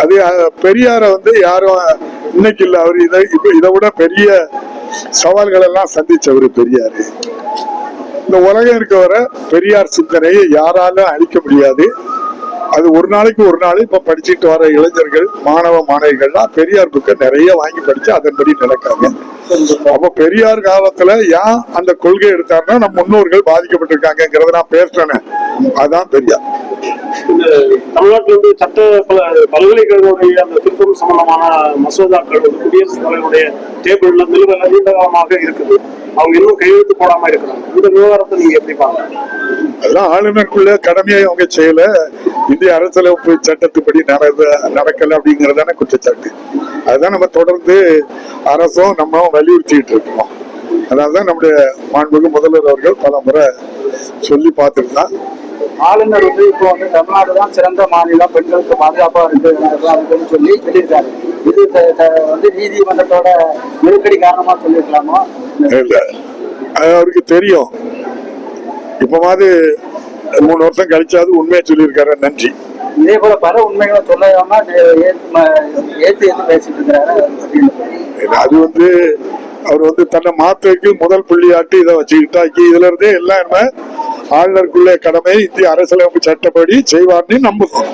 அது பெரியார வந்து யாரும் இன்னைக்கு இல்ல அவர் இதை இதை விட பெரிய சவால்கள் எல்லாம் சந்திச்சவர் பெரியாரு. இந்த உலகம் இருக்க வர பெரியார் சிந்தனையை யாராலும் அழிக்க முடியாது. அது ஒரு நாளைக்கு ஒரு நாள் இப்ப படிச்சுட்டு வர இளைஞர்கள் மாணவ மாணவிகள்லாம் பெரியார் புக்கை நிறைய வாங்கி படிச்சு அதன்படி நடக்காங்க அப்ப பெரியார் காலத்துல ஏன் அந்த கொள்கை எடுத்தாருன்னா நம்ம முன்னோர்கள் பாதிக்கப்பட்டிருக்காங்கிறத நான் பேசுறேனே. அதான் பெரியார். இந்த தமிழ்நாட்டில் வந்து சட்ட பல பல்கலைக்கழகங்களுடைய அந்த திருத்தம் சம்பந்தமான மசோதாக்கள் வந்து குடியரசுத் தலைவருடைய டேபிள்ல நிலுவை நீண்ட காலமாக இருக்குது. அவங்க இன்னும் கையெழுத்து போடாம இருக்கிறாங்க. இந்த விவகாரத்தை நீங்க எப்படி பாருங்க அதெல்லாம் ஆளுநருக்குள்ள கடமையை அவங்க செய்யல. இந்திய அரசியலமைப்பு சட்டத்துப்படி நடந்த நடக்கல அப்படிங்கறதான குற்றச்சாட்டு. அதுதான் நம்ம தொடர்ந்து அரசும் நம்ம வலியுறுத்திட்டு இருக்கோம். அதனாலதான் நம்முடைய மாண்புமிகு முதல்வர் அவர்கள் பல முறை சொல்லி பார்த்துருந்தான் ஆளுநர் வந்து இப்போ வந்து தமிழ்நாடு தான் சிறந்த மாநிலம் பெண்களுக்கு பாதுகாப்பா இருக்கு அப்படின்னு சொல்லி சொல்லியிருக்காரு. இது வந்து நீதிமன்றத்தோட நெருக்கடி காரணமா சொல்லியிருக்கலாமா? இல்ல. அவருக்கு தெரியும். இப்பமாவது மூணு வருஷம் கழிச்சாவது உண்மையை சொல்லியிருக்காரு. நன்றி. இதே போல பல உண்மைகளை சொல்லாம ஏத்து ஏத்து பேசிட்டு இருக்கிறாரு. அது வந்து அவர் வந்து தன்னை மாத்துறதுக்கு முதல் புள்ளியாட்டி இதை வச்சுக்கிட்டாக்கி இதுல இருந்தே எல்லாம் என்ன ஆளுநருக்குள்ள கடமை இந்திய அரசியலமைப்பு சட்டப்படி செய்வார்னு நம்புகிறோம்.